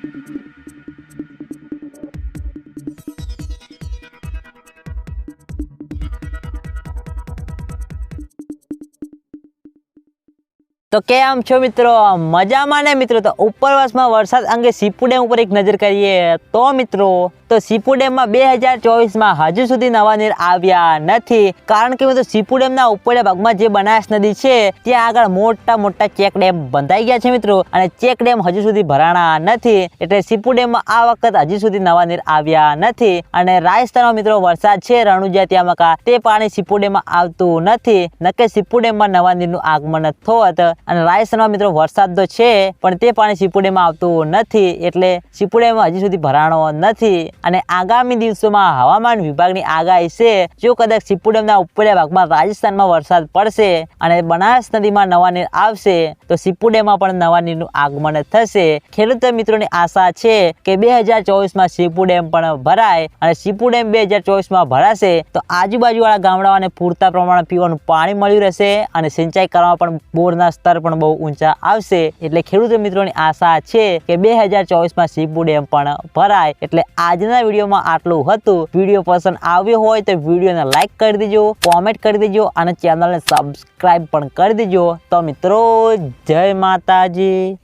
Thank you. તો કેમ છો મિત્રો? મજામાં ને મિત્રો? તો ઉપરવાસમાં વરસાદ અંગે સીપુ ડેમ ઉપર એક નજર કરીએ તો મિત્રો, તો સીપુ ડેમમાં બે હજાર ચોવીસમાં હજુ સુધી નવા નીર આવ્યા નથી. કારણ કે મિત્રો સીપુ ડેમના ઉપરના ભાગમાં જે બનાસ નદી છે, ત્યાં આગળ મોટા મોટા ચેક ડેમ બંધાઈ ગયા છે મિત્રો. અને ચેક ડેમ હજુ સુધી ભરાણા નથી. એટલે સીપુ ડેમમાં આ વખત હજુ સુધી નવા નીર આવ્યા નથી. અને રાજસ્થાનમાં મિત્રો, વરસાદ છે, રણુજા ત્યાં મકા તે પાણી સીપુ ડેમમાં આવતું નથી. નકે સીપુ ડેમમાં નવા નીરનું આગમન થોત અને રાજસ્થાનમાં મિત્રો વરસાદ તો છે, પણ તે પાણી સીપુ ડેમમાં આવતું નથી, એટલે સીપુ ડેમમાં હજી સુધી ભરાણો નથી. અને આગામી દિવસોમાં હવામાન વિભાગની આગાહી છે, જો કદાચ સીપુ ડેમના ઉપરના ભાગમાં રાજસ્થાનમાં વરસાદ પડશે અને બનાસ નદીમાં નવા નીર આવશે, તો સીપુ ડેમમાં પણ નવા નીરનું આગમન થશે. ખેડૂત મિત્રોની આશા છે કે બે હજાર ચોવીસમાં સીપુ ડેમ પણ ભરાય અને ડેમ બે હજાર ચોવીસમાં ભરાશે, તો આજુબાજુવાળા ગામડાઓને પૂરતા પ્રમાણમાં પીવાનું પાણી મળ્યું રહેશે અને સિંચાઈ કરવામાં પણ બોરના સ્તર પણ બહુ ઊંચા આવશે. એટલે ખેડૂત મિત્રોની આશા છે કે બે હજાર ચોવીસમાં સીપુ ડેમ પણ ભરાય. એટલે આજના વિડીયોમાં આટલું હતું. વીડિયો પસંદ આવ્યો હોય તો વિડીયોને લાઇક કરી દેજો, કોમેન્ટ કરી દેજો અને ચેનલને સબસ્ક્રાઈબ પણ કરી દેજો. તો મિત્રો, જય માતાજી.